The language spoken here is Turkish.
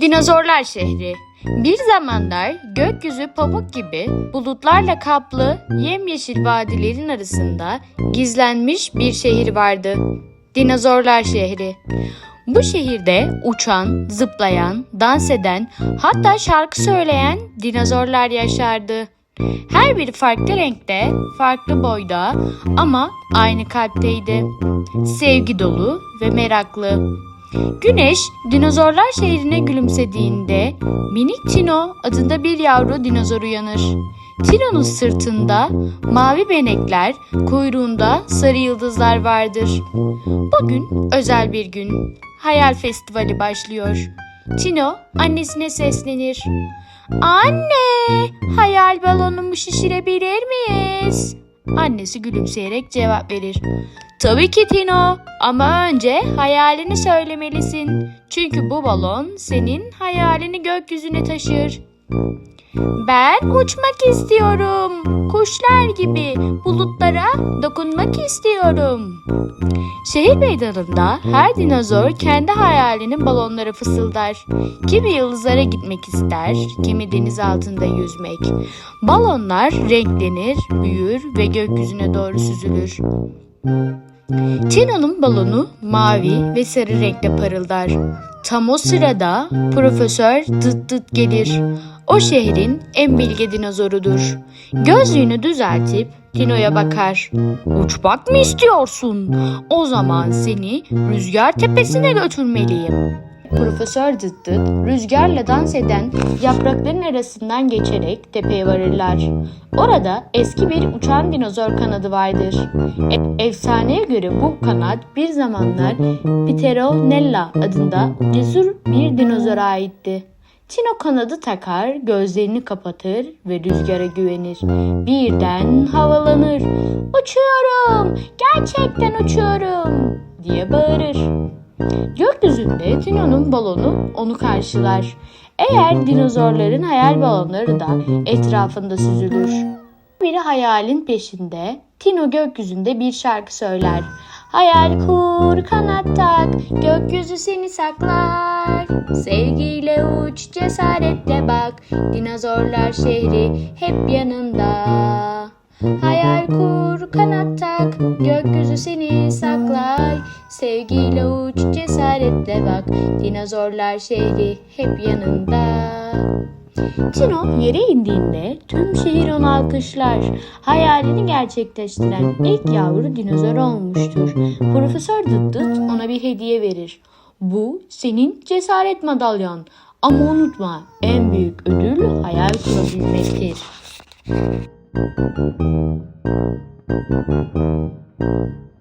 Dinozorlar şehri. Bir zamanlar gökyüzü pamuk gibi bulutlarla kaplı yemyeşil vadilerin arasında gizlenmiş bir şehir vardı. Dinozorlar şehri. Bu şehirde uçan, zıplayan, dans eden, hatta şarkı söyleyen dinozorlar yaşardı. Her biri farklı renkte, farklı boyda ama aynı kalpteydi. Sevgi dolu ve meraklı. Güneş dinozorlar şehrine gülümsediğinde minik Tino adında bir yavru dinozor uyanır. Tino'nun sırtında mavi benekler, kuyruğunda sarı yıldızlar vardır. Bugün özel bir gün. Hayal festivali başlıyor. Tino annesine seslenir. Anne, hayal balonumu şişirebilir miyiz? Annesi gülümseyerek cevap verir. Tabii ki Tino ama önce hayalini söylemelisin. Çünkü bu balon senin hayalini gökyüzüne taşır. Ben uçmak istiyorum. Kuşlar gibi bulutlara dokunmak istiyorum. Şehir meydanında her dinozor kendi hayalinin balonlara fısıldar. Kimi yıldızlara gitmek ister, kimi deniz altında yüzmek. Balonlar renklenir, büyür ve gökyüzüne doğru süzülür. Tino'nun balonu mavi ve sarı renkte parıldar. Tam o sırada Profesör Dıt Dıt gelir. O şehrin en bilge dinozorudur. Gözlüğünü düzeltip Tino'ya bakar. Uçmak mı istiyorsun? O zaman seni rüzgar tepesine götürmeliyim. Profesör Dıt Dıt rüzgarla dans eden yaprakların arasından geçerek tepeye varırlar. Orada eski bir uçan dinozor kanadı vardır. E- efsaneye göre bu kanat bir zamanlar Pteronella adında cesur bir dinozora aitti. Tino kanadı takar, gözlerini kapatır ve rüzgara güvenir. Birden havalanır. Uçuyorum, gerçekten uçuyorum diye bağırır. Gökyüzünde Tino'nun balonu onu karşılar. Eğer dinozorların hayal balonları da etrafında süzülür. Biri hayalin peşinde, Tino gökyüzünde bir şarkı söyler. Hayal kur, kanat tak, gökyüzü seni saklar. Sevgiyle uç, cesaretle bak, dinozorlar şehri hep yanında. Hayal kur, kanat tak, gökyüzü seni saklar. Sevgiyle uç, cesaretle bak, dinozorlar şehri hep yanında. Tino yere indiğinde tüm şehir onu alkışlar. Hayalini gerçekleştiren ilk yavru dinozor olmuştur. Profesör Dıt Dıt ona bir hediye verir. Bu senin cesaret madalyan. Ama unutma en büyük ödül hayal kurabilmektir.